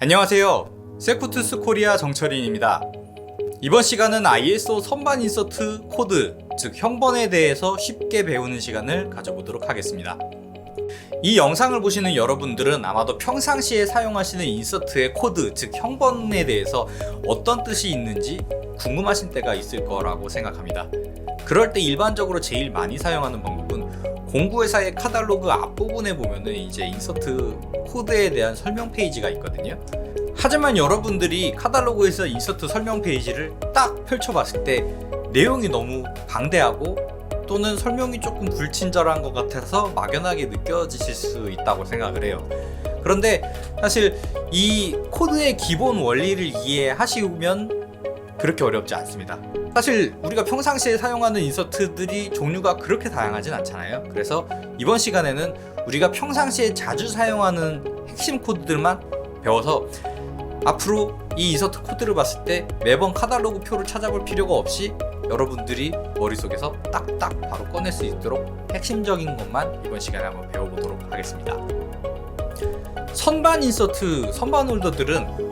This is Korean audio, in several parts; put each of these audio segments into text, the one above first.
안녕하세요. 세쿠투스 코리아 정철인입니다. 이번 시간은 ISO 선반 인서트 코드, 즉 형번에 대해서 쉽게 배우는 시간을 가져보도록 하겠습니다. 이 영상을 보시는 여러분들은 아마도 평상시에 사용하시는 인서트의 코드, 즉 형번에 대해서 어떤 뜻이 있는지 궁금하신 때가 있을 거라고 생각합니다. 그럴 때 일반적으로 제일 많이 사용하는 방법은 공구회사의 카탈로그 앞부분에 보면은 이제 인서트 코드에 대한 설명 페이지가 있거든요. 하지만 여러분들이 카탈로그에서 인서트 설명 페이지를 딱 펼쳐봤을 때 내용이 너무 방대하고 또는 설명이 조금 불친절한 것 같아서 막연하게 느껴지실 수 있다고 생각을 해요. 그런데 사실 이 코드의 기본 원리를 이해하시면 그렇게 어렵지 않습니다. 사실 우리가 평상시에 사용하는 인서트들이 종류가 그렇게 다양하진 않잖아요. 그래서 이번 시간에는 우리가 평상시에 자주 사용하는 핵심 코드들만 배워서 앞으로 이 인서트 코드를 봤을 때 매번 카탈로그 표를 찾아볼 필요가 없이 여러분들이 머릿속에서 딱딱 바로 꺼낼 수 있도록 핵심적인 것만 이번 시간에 한번 배워보도록 하겠습니다. 선반 인서트, 선반 홀더들은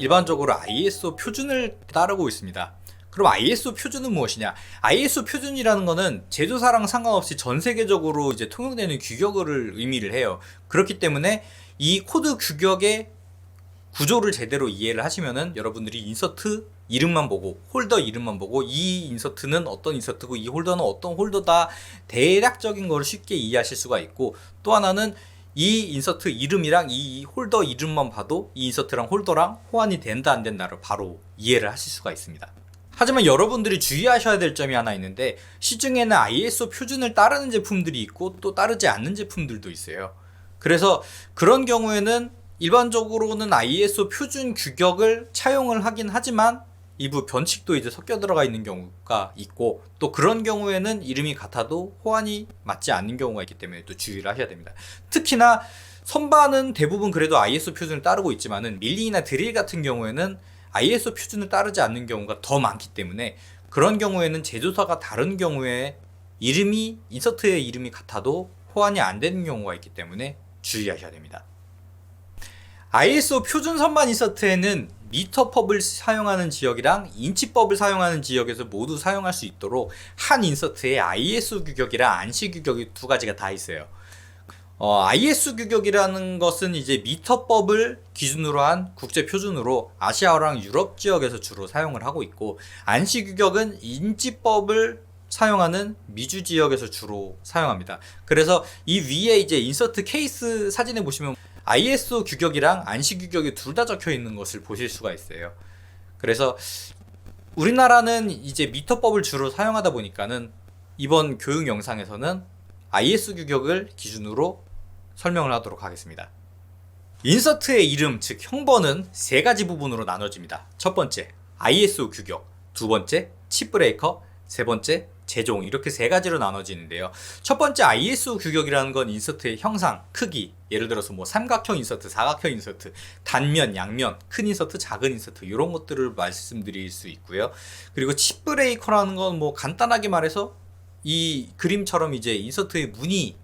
일반적으로 ISO 표준을 따르고 있습니다. 그럼 ISO 표준은 무엇이냐? ISO 표준이라는 거는 제조사랑 상관없이 전 세계적으로 이제 통용되는 규격을 의미를 해요. 그렇기 때문에 이 코드 규격의 구조를 제대로 이해를 하시면은 여러분들이 인서트 이름만 보고 홀더 이름만 보고 이 인서트는 어떤 인서트고 이 홀더는 어떤 홀더다 대략적인 거를 쉽게 이해하실 수가 있고 또 하나는 이 인서트 이름이랑 이 홀더 이름만 봐도 이 인서트랑 홀더랑 호환이 된다 안 된다를 바로 이해를 하실 수가 있습니다. 하지만 여러분들이 주의하셔야 될 점이 하나 있는데 시중에는 ISO 표준을 따르는 제품들이 있고 또 따르지 않는 제품들도 있어요. 그래서 그런 경우에는 일반적으로는 ISO 표준 규격을 차용을 하긴 하지만 일부 변칙도 이제 섞여 들어가 있는 경우가 있고 또 그런 경우에는 이름이 같아도 호환이 맞지 않는 경우가 있기 때문에 또 주의를 하셔야 됩니다. 특히나 선반은 대부분 그래도 ISO 표준을 따르고 있지만은 밀링이나 드릴 같은 경우에는 ISO 표준을 따르지 않는 경우가 더 많기 때문에 그런 경우에는 제조사가 다른 경우에 이름이 인서트의 이름이 같아도 호환이 안 되는 경우가 있기 때문에 주의하셔야 됩니다. ISO 표준 선반 인서트에는 미터법을 사용하는 지역이랑 인치법을 사용하는 지역에서 모두 사용할 수 있도록 한 인서트에 ISO 규격이랑 안시 규격이 두 가지가 다 있어요. 어, IS 규격이라는 것은 이제 미터법을 기준으로 한 국제 표준으로 아시아랑 유럽 지역에서 주로 사용을 하고 있고 안시 규격은 인지법을 사용하는 미주 지역에서 주로 사용합니다. 그래서 이 위에 이제 인서트 케이스 사진에 보시면 ISO 규격이랑 안시 규격이 둘 다 적혀 있는 것을 보실 수가 있어요. 그래서 우리나라는 이제 미터법을 주로 사용하다 보니까는 이번 교육 영상에서는 IS 규격을 기준으로 설명을 하도록 하겠습니다. 인서트의 이름, 즉 형번은 세 가지 부분으로 나눠집니다. 첫 번째, ISO 규격, 두 번째, 칩 브레이커, 세 번째, 제종 이렇게 세 가지로 나눠지는데요. 첫 번째 ISO 규격이라는 건 인서트의 형상, 크기, 예를 들어서 뭐 삼각형 인서트, 사각형 인서트, 단면, 양면, 큰 인서트, 작은 인서트 이런 것들을 말씀드릴 수 있고요. 그리고 칩 브레이커라는 건 뭐 간단하게 말해서 이 그림처럼 이제 인서트의 무늬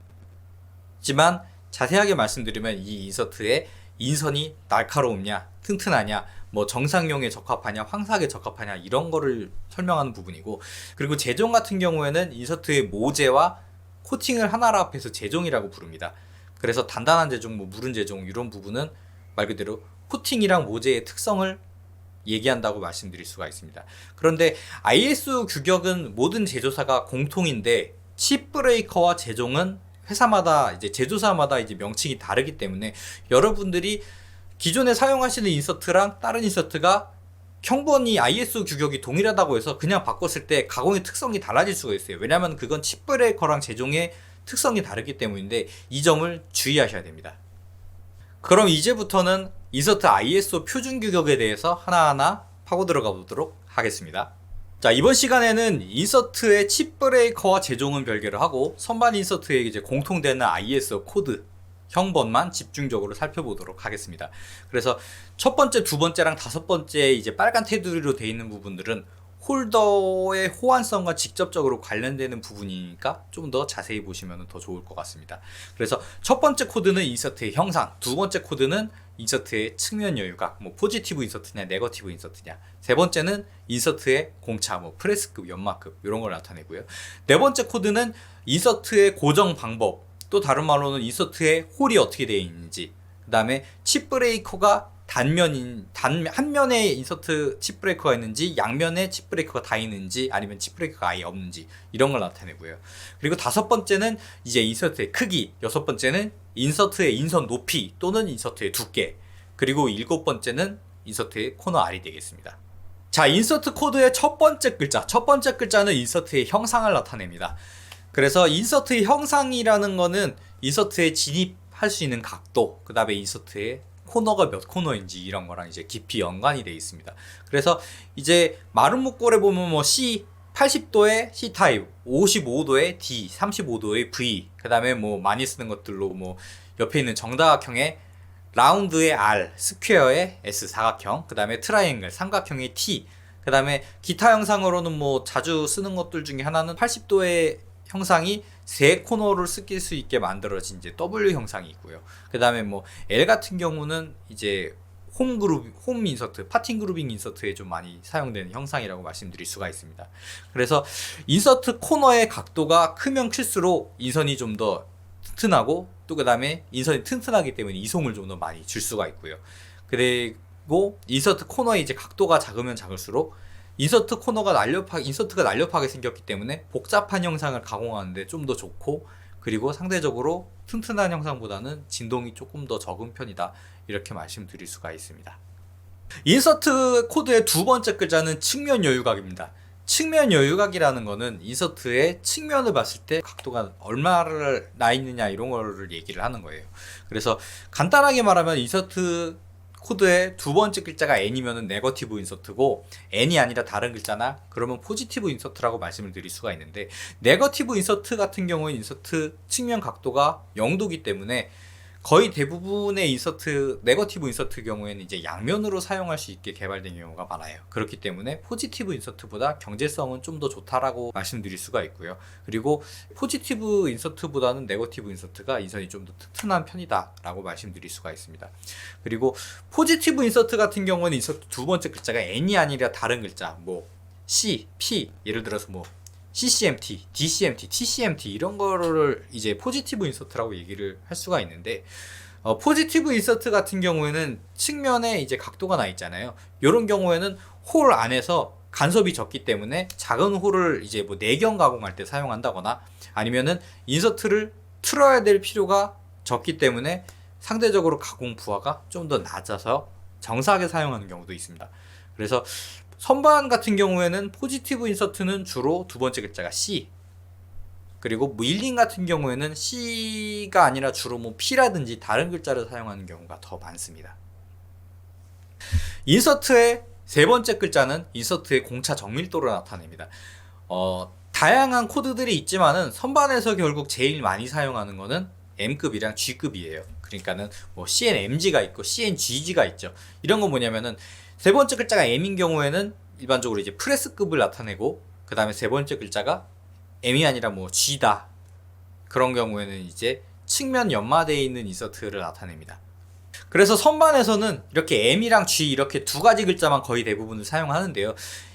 지만 자세하게 말씀드리면 이 인서트의 인선이 날카로우냐, 튼튼하냐, 뭐 정상용에 적합하냐, 황사하게 적합하냐 이런 거를 설명하는 부분이고 그리고 제종 같은 경우에는 인서트의 모재와 코팅을 하나로 합해서 제종이라고 부릅니다. 그래서 단단한 제종, 뭐 무른 제종 이런 부분은 말 그대로 코팅이랑 모재의 특성을 얘기한다고 말씀드릴 수가 있습니다. 그런데 ISO 규격은 모든 제조사가 공통인데 칩 브레이커와 제종은 회사마다 이제 제조사마다 이제 명칭이 다르기 때문에 여러분들이 기존에 사용하시는 인서트랑 다른 인서트가 형번이 ISO 규격이 동일하다고 해서 그냥 바꿨을 때 가공의 특성이 달라질 수가 있어요. 왜냐하면 그건 칩 브레이커랑 제종의 특성이 다르기 때문인데 이 점을 주의하셔야 됩니다. 그럼 이제부터는 인서트 ISO 표준 규격에 대해서 하나하나 파고 들어가 보도록 하겠습니다. 자, 이번 시간에는 인서트의 칩 브레이커와 제종은 별개로 하고 선반 인서트에 이제 공통되는 ISO 코드 형번만 집중적으로 살펴보도록 하겠습니다. 그래서 첫 번째, 두 번째랑 다섯 번째 이제 빨간 테두리로 되어 있는 부분들은 홀더의 호환성과 직접적으로 관련되는 부분이니까 좀 더 자세히 보시면 더 좋을 것 같습니다. 그래서 첫 번째 코드는 인서트의 형상, 두 번째 코드는 인서트의 측면 여유각, 뭐 포지티브 인서트냐, 네거티브 인서트냐. 세 번째는 인서트의 공차, 뭐 프레스급, 연마급 이런 걸 나타내고요. 네 번째 코드는 인서트의 고정 방법, 또 다른 말로는 인서트의 홀이 어떻게 되어 있는지. 그 다음에 칩 브레이커가 단면인 단 한 면에 인서트 칩 브레이커가 있는지 양면에 칩 브레이커가 다 있는지 아니면 칩 브레이커가 아예 없는지 이런 걸 나타내고요. 그리고 다섯 번째는 이제 인서트의 크기, 여섯 번째는 인서트의 인선 높이 또는 인서트의 두께, 그리고 일곱 번째는 인서트의 코너 R이 되겠습니다. 자, 인서트 코드의 첫 번째 글자, 첫 번째 글자는 인서트의 형상을 나타냅니다. 그래서 인서트의 형상이라는 거는 인서트에 진입할 수 있는 각도, 그 다음에 인서트의 코너가 몇 코너인지 이런 거랑 이제 깊이 연관이 되어 있습니다. 그래서 이제 마른 목골에 보면 뭐 C 80도의 C 타입, 55도의 D, 35도의 V, 그 다음에 뭐 많이 쓰는 것들로 뭐 옆에 있는 정다각형의 라운드의 R, 스퀘어의 S 사각형, 그 다음에 트라이앵글 삼각형의 T, 그 다음에 기타 형상으로는 뭐 자주 쓰는 것들 중에 하나는 80도의 형상이 세 코너를 쓰길 수 있게 만들어진 이제 W 형상이 있고요. 그 다음에 뭐 L 같은 경우는 이제 홈 그룹, 홈 인서트, 파팅 그루빙 인서트에 좀 많이 사용되는 형상이라고 말씀드릴 수가 있습니다. 그래서 인서트 코너의 각도가 크면 클수록 인선이 좀 더 튼튼하고 또 그 다음에 인선이 튼튼하기 때문에 이송을 좀 더 많이 줄 수가 있고요. 그리고 인서트 코너의 이제 각도가 작으면 작을수록 인서트 코너가 날렵하게 인서트가 날렵하게 생겼기 때문에 복잡한 형상을 가공하는데 좀 더 좋고 그리고 상대적으로 튼튼한 형상보다는 진동이 조금 더 적은 편이다 이렇게 말씀드릴 수가 있습니다. 인서트 코드의 두 번째 글자는 측면 여유각입니다. 측면 여유각이라는 거는 인서트의 측면을 봤을 때 각도가 얼마를 나 있느냐 이런 거를 얘기를 하는 거예요. 그래서 간단하게 말하면 인서트 코드의 두 번째 글자가 n이면은 네거티브 인서트고 n이 아니라 다른 글자나 그러면 포지티브 인서트라고 말씀을 드릴 수가 있는데 네거티브 인서트 같은 경우에 인서트 측면 각도가 0도기 때문에 거의 대부분의 인서트 네거티브 인서트 경우에는 이제 양면으로 사용할 수 있게 개발된 경우가 많아요. 그렇기 때문에 포지티브 인서트보다 경제성은 좀 더 좋다라고 말씀드릴 수가 있고요. 그리고 포지티브 인서트보다는 네거티브 인서트가 인선이 좀 더 튼튼한 편이다라고 말씀드릴 수가 있습니다. 그리고 포지티브 인서트 같은 경우는 인서트 두 번째 글자가 n이 아니라 다른 글자 뭐 C, P 예를 들어서 뭐 CCMT, DCMT, TCMT 이런 거를 이제 포지티브 인서트라고 얘기를 할 수가 있는데 어, 포지티브 인서트 같은 경우에는 측면에 이제 각도가 나 있잖아요. 이런 경우에는 홀 안에서 간섭이 적기 때문에 작은 홀을 이제 뭐 내경 가공할 때 사용한다거나 아니면은 인서트를 틀어야 될 필요가 적기 때문에 상대적으로 가공 부하가 좀 더 낮아서 정사하게 사용하는 경우도 있습니다. 그래서 선반 같은 경우에는 포지티브 인서트는 주로 두 번째 글자가 C 그리고 밀링 같은 경우에는 C가 아니라 주로 뭐 P라든지 다른 글자를 사용하는 경우가 더 많습니다. 인서트의 세 번째 글자는 인서트의 공차 정밀도를 나타냅니다. 어, 다양한 코드들이 있지만은 선반에서 결국 제일 많이 사용하는 거는 M급이랑 G급이에요. 그러니까는 뭐 CNMG가 있고 CNGG가 있죠. 이런 건 뭐냐면은 세 번째 글자가 M인 경우에는 일반적으로 이제 프레스급을 나타내고 그 다음에 세 번째 글자가 M이 아니라 뭐 G다 그런 경우에는 이제 측면 연마되어 있는 인서트를 나타냅니다. 그래서 선반에서는 이렇게 M이랑 G 이렇게 두 가지 글자만 거의 대부분을 사용하는데요.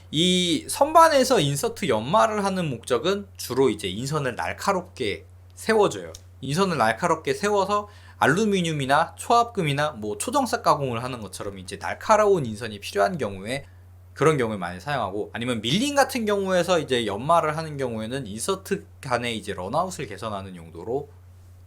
이 선반에서 인서트 연마를 하는 목적은 주로 이제 인선을 날카롭게 세워줘요. 인선을 날카롭게 세워서 알루미늄이나 초합금이나 뭐 초정색 가공을 하는 것처럼 이제 날카로운 인선이 필요한 경우에 그런 경우에 많이 사용하고 아니면 밀링 같은 경우에서 이제 연마를 하는 경우에는 인서트 간의 이제 런아웃을 개선하는 용도로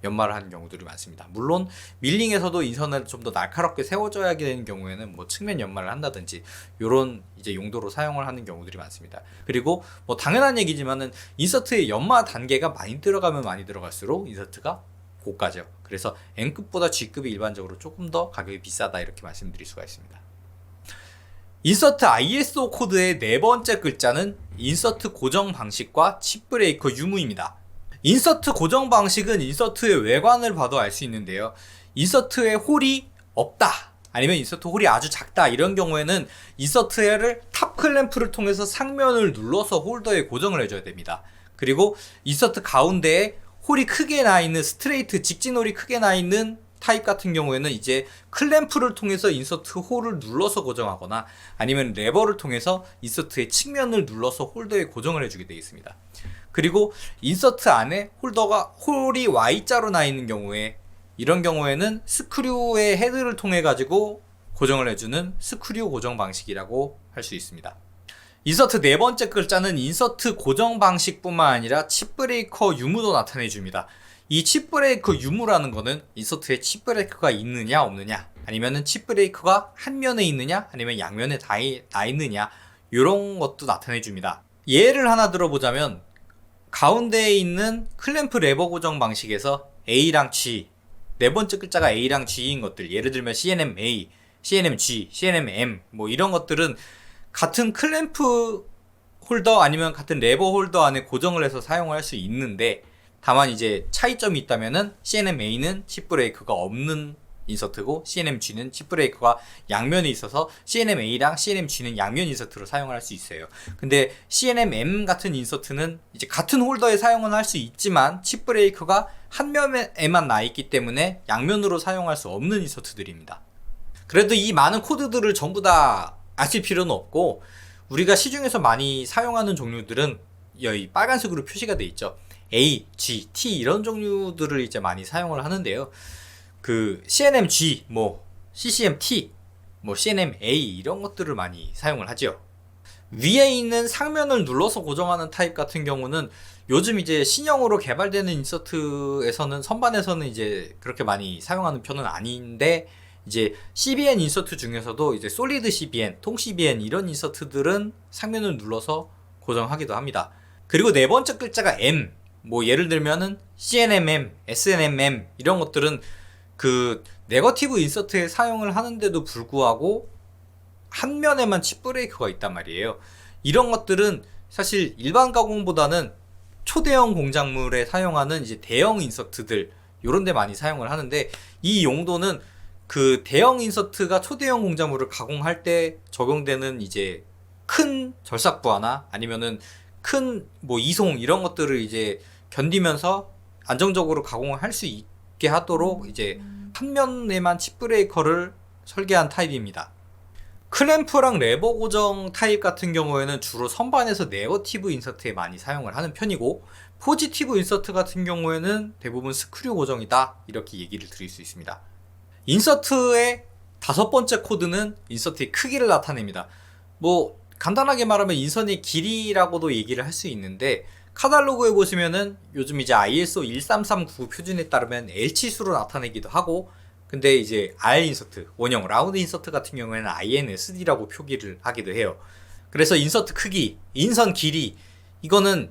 연마를 하는 경우들이 많습니다. 물론 밀링에서도 인선을 좀 더 날카롭게 세워줘야 되는 경우에는 뭐 측면 연마를 한다든지 이런 이제 용도로 사용을 하는 경우들이 많습니다. 그리고 뭐 당연한 얘기지만은 인서트의 연마 단계가 많이 들어가면 많이 들어갈수록 인서트가 고가죠. 그래서 N급보다 G급이 일반적으로 조금 더 가격이 비싸다 이렇게 말씀드릴 수가 있습니다. 인서트 ISO 코드의 네 번째 글자는 인서트 고정 방식과 칩 브레이커 유무입니다. 인서트 고정 방식은 인서트의 외관을 봐도 알 수 있는데요. 인서트에 홀이 없다. 아니면 인서트 홀이 아주 작다. 이런 경우에는 인서트를 탑 클램프를 통해서 상면을 눌러서 홀더에 고정을 해줘야 됩니다. 그리고 인서트 가운데에 홀이 크게 나 있는 스트레이트 직진 홀이 크게 나 있는 타입 같은 경우에는 이제 클램프를 통해서 인서트 홀을 눌러서 고정하거나 아니면 레버를 통해서 인서트의 측면을 눌러서 홀더에 고정을 해주게 되어 있습니다. 그리고 인서트 안에 홀더가 홀이 Y자로 나 있는 경우에 이런 경우에는 스크류의 헤드를 통해 가지고 고정을 해주는 스크류 고정 방식이라고 할 수 있습니다. 인서트 네 번째 글자는 인서트 고정 방식뿐만 아니라 칩 브레이커 유무도 나타내 줍니다. 이 칩 브레이커 유무라는 거는 인서트에 칩 브레이커가 있느냐 없느냐 아니면은 칩 브레이커가 한 면에 있느냐 아니면 양면에 다 나 있느냐 이런 것도 나타내 줍니다. 예를 하나 들어보자면 가운데에 있는 클램프 레버 고정 방식에서 A랑 G 네 번째 글자가 A랑 G인 것들 예를 들면 CNMA, CNMG, CNMM 뭐 이런 것들은 같은 클램프 홀더 아니면 같은 레버 홀더 안에 고정을 해서 사용할 수 있는데 다만 이제 차이점이 있다면은 CNMA는 칩 브레이크가 없는 인서트고 CNMG는 칩 브레이크가 양면에 있어서 CNMA랑 CNMG는 양면 인서트로 사용할 수 있어요. 근데 CNMM 같은 인서트는 이제 같은 홀더에 사용은 할 수 있지만 칩 브레이크가 한 면에만 나 있기 때문에 양면으로 사용할 수 없는 인서트들입니다. 그래도 이 많은 코드들을 전부 다 아실 필요는 없고 우리가 시중에서 많이 사용하는 종류들은 여기 빨간색으로 표시가 돼 있죠. A, G, T 이런 종류들을 이제 많이 사용을 하는데요. 그 CNMG, 뭐 CCMT, 뭐 CNMA 이런 것들을 많이 사용을 하죠. 위에 있는 상면을 눌러서 고정하는 타입 같은 경우는 요즘 이제 신형으로 개발되는 인서트에서는 선반에서는 이제 그렇게 많이 사용하는 편은 아닌데 이제 CBN 인서트 중에서도 이제 솔리드 CBN, 통 CBN 이런 인서트들은 상면을 눌러서 고정하기도 합니다. 그리고 네 번째 글자가 M, 뭐 예를 들면은 CNMM, SNMM 이런 것들은 그 네거티브 인서트에 사용을 하는데도 불구하고 한 면에만 칩 브레이크가 있단 말이에요. 이런 것들은 사실 일반 가공보다는 초대형 공작물에 사용하는 이제 대형 인서트들 요런 데 많이 사용을 하는데 이 용도는 그 대형 인서트가 초대형 공작물을 가공할 때 적용되는 이제 큰 절삭부하나 아니면은 큰 뭐 이송 이런 것들을 이제 견디면서 안정적으로 가공을 할수 있게 하도록 이제 한 면에만 칩 브레이커를 설계한 타입입니다. 클램프랑 레버 고정 타입 같은 경우에는 주로 선반에서 네거티브 인서트에 많이 사용을 하는 편이고 포지티브 인서트 같은 경우에는 대부분 스크류 고정이다 이렇게 얘기를 드릴 수 있습니다. 인서트의 다섯 번째 코드는 인서트의 크기를 나타냅니다. 뭐 간단하게 말하면 인선의 길이라고도 얘기를 할 수 있는데 카탈로그에 보시면은 요즘 이제 ISO 13399 표준에 따르면 L치수로 나타내기도 하고 근데 이제 R 인서트, 원형 라운드 인서트 같은 경우에는 INSD라고 표기를 하기도 해요. 그래서 인서트 크기, 인선 길이 이거는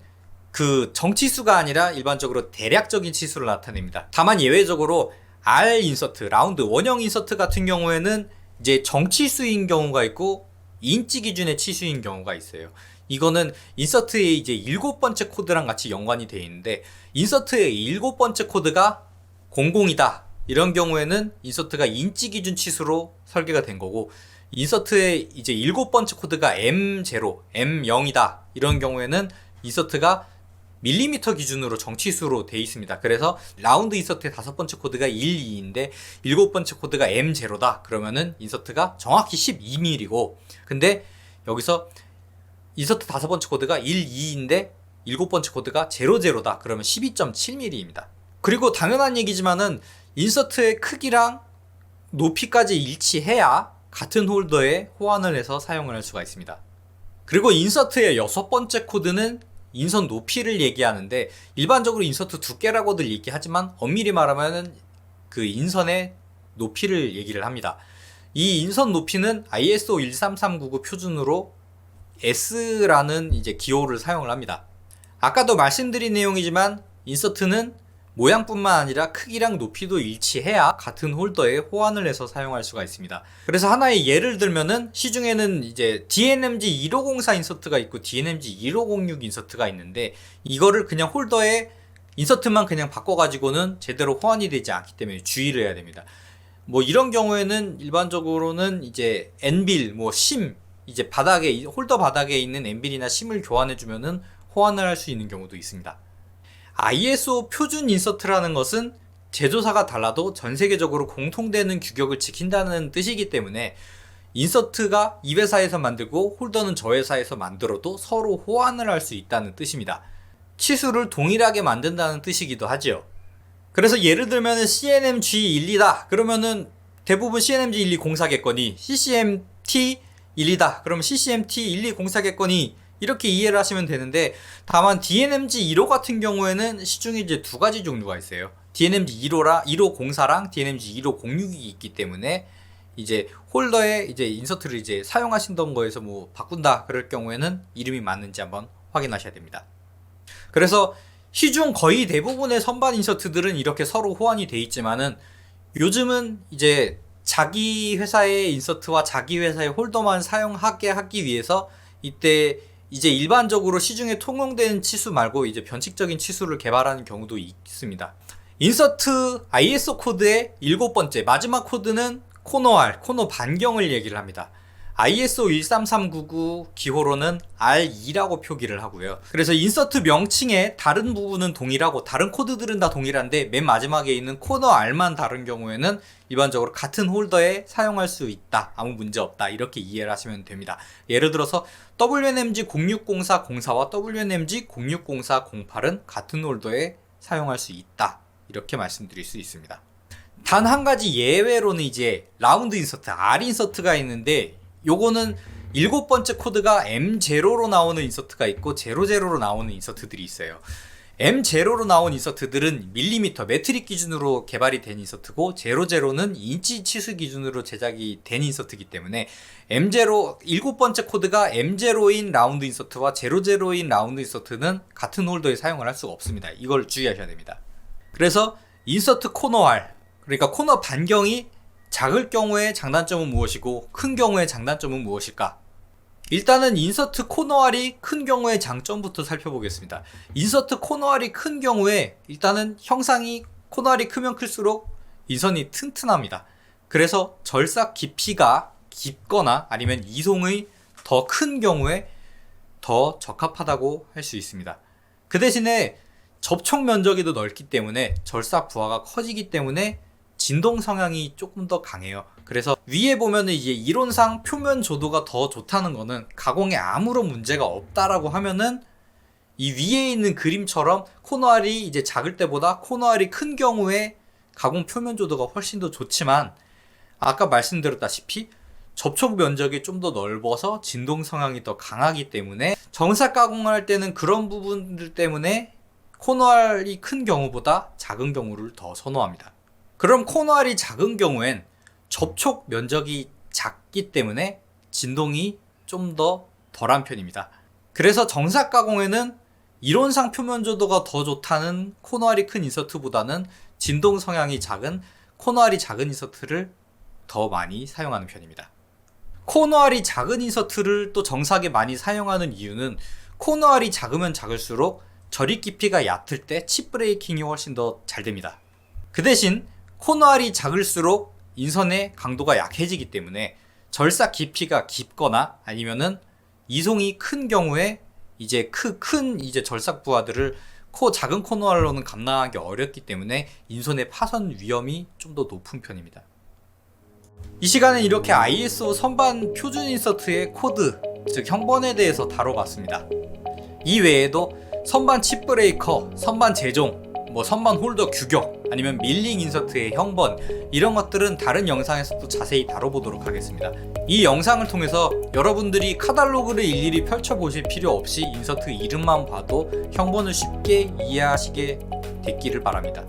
그 정치수가 아니라 일반적으로 대략적인 치수를 나타냅니다. 다만 예외적으로 R 인서트, 라운드 원형 인서트 같은 경우에는 이제 정치수인 경우가 있고 인치 기준의 치수인 경우가 있어요. 이거는 인서트의 이제 일곱 번째 코드랑 같이 연관이 되어 있는데 인서트의 일곱 번째 코드가 00이다. 이런 경우에는 인서트가 인치 기준 치수로 설계가 된 거고 인서트의 이제 일곱 번째 코드가 M0, M0이다. 이런 경우에는 인서트가 밀리미터 기준으로 정치수로 돼 있습니다. 그래서 라운드 인서트의 다섯 번째 코드가 1, 2인데 일곱 번째 코드가 M0다. 그러면은 인서트가 정확히 12mm고 근데 여기서 인서트 다섯 번째 코드가 1, 2인데 일곱 번째 코드가 00다. 그러면 12.7mm입니다. 그리고 당연한 얘기지만은 인서트의 크기랑 높이까지 일치해야 같은 홀더에 호환을 해서 사용을 할 수가 있습니다. 그리고 인서트의 여섯 번째 코드는 인선 높이를 얘기하는데 일반적으로 인서트 두께라고들 얘기하지만 엄밀히 말하면은 그 인선의 높이를 얘기를 합니다. 이 인선 높이는 ISO 13399 표준으로 S라는 이제 기호를 사용을 합니다. 아까도 말씀드린 내용이지만 인서트는 모양뿐만 아니라 크기랑 높이도 일치해야 같은 홀더에 호환을 해서 사용할 수가 있습니다. 그래서 하나의 예를 들면은 시중에는 이제 DNMG 1504 인서트가 있고 DNMG 1506 인서트가 있는데 이거를 그냥 홀더에 인서트만 그냥 바꿔가지고는 제대로 호환이 되지 않기 때문에 주의를 해야 됩니다. 뭐 이런 경우에는 일반적으로는 이제 엔빌, 뭐 심, 이제 바닥에 홀더 바닥에 있는 엔빌이나 심을 교환해주면은 호환을 할 수 있는 경우도 있습니다. ISO 표준 인서트라는 것은 제조사가 달라도 전 세계적으로 공통되는 규격을 지킨다는 뜻이기 때문에 인서트가 이 회사에서 만들고 홀더는 저 회사에서 만들어도 서로 호환을 할 수 있다는 뜻입니다. 치수를 동일하게 만든다는 뜻이기도 하지요. 그래서 예를 들면 CNMG12다. 그러면은 대부분 CNMG12 공사겠거니 CCMT12다. 그러면 CCMT12 공사겠거니 이렇게 이해를 하시면 되는데 다만 DNMG15 같은 경우에는 시중에 이제 두 가지 종류가 있어요. DNMG15라 1504랑 DNMG1506이 있기 때문에 이제 홀더에 이제 인서트를 이제 사용하신던 거에서 뭐 바꾼다 그럴 경우에는 이름이 맞는지 한번 확인하셔야 됩니다. 그래서 시중 거의 대부분의 선반 인서트들은 이렇게 서로 호환이 돼 있지만은 요즘은 이제 자기 회사의 인서트와 자기 회사의 홀더만 사용하게 하기 위해서 이때 이제 일반적으로 시중에 통용되는 치수 말고 이제 변칙적인 치수를 개발하는 경우도 있습니다. 인서트 ISO 코드의 일곱 번째 마지막 코드는 코너 R, 코너 반경을 얘기를 합니다. ISO 13399 기호로는 R2라고 표기를 하고요. 그래서 인서트 명칭의 다른 부분은 동일하고 다른 코드들은 다 동일한데 맨 마지막에 있는 코너 R만 다른 경우에는 일반적으로 같은 홀더에 사용할 수 있다. 아무 문제 없다. 이렇게 이해를 하시면 됩니다. 예를 들어서 WNMG 0604 04와 WNMG 0604 08은 같은 홀더에 사용할 수 있다. 이렇게 말씀드릴 수 있습니다. 단 한 가지 예외로는 이제 라운드 인서트, R 인서트가 있는데 요거는 일곱 번째 코드가 M0로 나오는 인서트가 있고 00로 나오는 인서트들이 있어요. M0로 나온 인서트들은 밀리미터, 메트릭 기준으로 개발이 된 인서트고 00는 인치 치수 기준으로 제작이 된 인서트이기 때문에 M0 일곱 번째 코드가 M0인 라운드 인서트와 00인 라운드 인서트는 같은 홀더에 사용을 할 수가 없습니다. 이걸 주의하셔야 됩니다. 그래서 인서트 코너 R 그러니까 코너 반경이 작을 경우의 장단점은 무엇이고 큰 경우의 장단점은 무엇일까? 일단은 인서트 코너알이 큰 경우의 장점부터 살펴보겠습니다. 인서트 코너알이 큰 경우에 일단은 형상이 코너알이 크면 클수록 인선이 튼튼합니다. 그래서 절삭 깊이가 깊거나 아니면 이송의 더 큰 경우에 더 적합하다고 할 수 있습니다. 그 대신에 접촉 면적이 더 넓기 때문에 절삭 부하가 커지기 때문에 진동 성향이 조금 더 강해요. 그래서 위에 보면은 이제 이론상 표면 조도가 더 좋다는 거는 가공에 아무런 문제가 없다라고 하면은 이 위에 있는 그림처럼 코너알이 이제 작을 때보다 코너알이 큰 경우에 가공 표면 조도가 훨씬 더 좋지만 아까 말씀드렸다시피 접촉 면적이 좀 더 넓어서 진동 성향이 더 강하기 때문에 정사 가공을 할 때는 그런 부분들 때문에 코너알이 큰 경우보다 작은 경우를 더 선호합니다. 그럼 코너알이 작은 경우엔 접촉 면적이 작기 때문에 진동이 좀 더 덜한 편입니다. 그래서 정사 가공에는 이론상 표면 조도가 더 좋다는 코너알이 큰 인서트보다는 진동 성향이 작은 코너알이 작은 인서트를 더 많이 사용하는 편입니다. 코너알이 작은 인서트를 또 정사하게 많이 사용하는 이유는 코너알이 작으면 작을수록 저립 깊이가 얕을 때 칩 브레이킹이 훨씬 더 잘 됩니다. 그 대신 코너알이 작을수록 인선의 강도가 약해지기 때문에 절삭 깊이가 깊거나 아니면은 이송이 큰 경우에 이제 크, 큰 이제 절삭 부하들을 코 작은 코너알로는 감당하기 어렵기 때문에 인선의 파손 위험이 좀 더 높은 편입니다. 이 시간은 이렇게 ISO 선반 표준 인서트의 코드, 즉 형번에 대해서 다뤄봤습니다. 이 외에도 선반 칩 브레이커, 선반 제종, 뭐 선반 홀더 규격, 아니면 밀링 인서트의 형번 이런 것들은 다른 영상에서도 자세히 다뤄보도록 하겠습니다. 이 영상을 통해서 여러분들이 카탈로그를 일일이 펼쳐보실 필요 없이 인서트 이름만 봐도 형번을 쉽게 이해하시게 됐기를 바랍니다.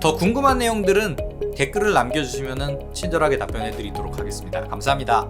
더 궁금한 내용들은 댓글을 남겨주시면 친절하게 답변해 드리도록 하겠습니다. 감사합니다.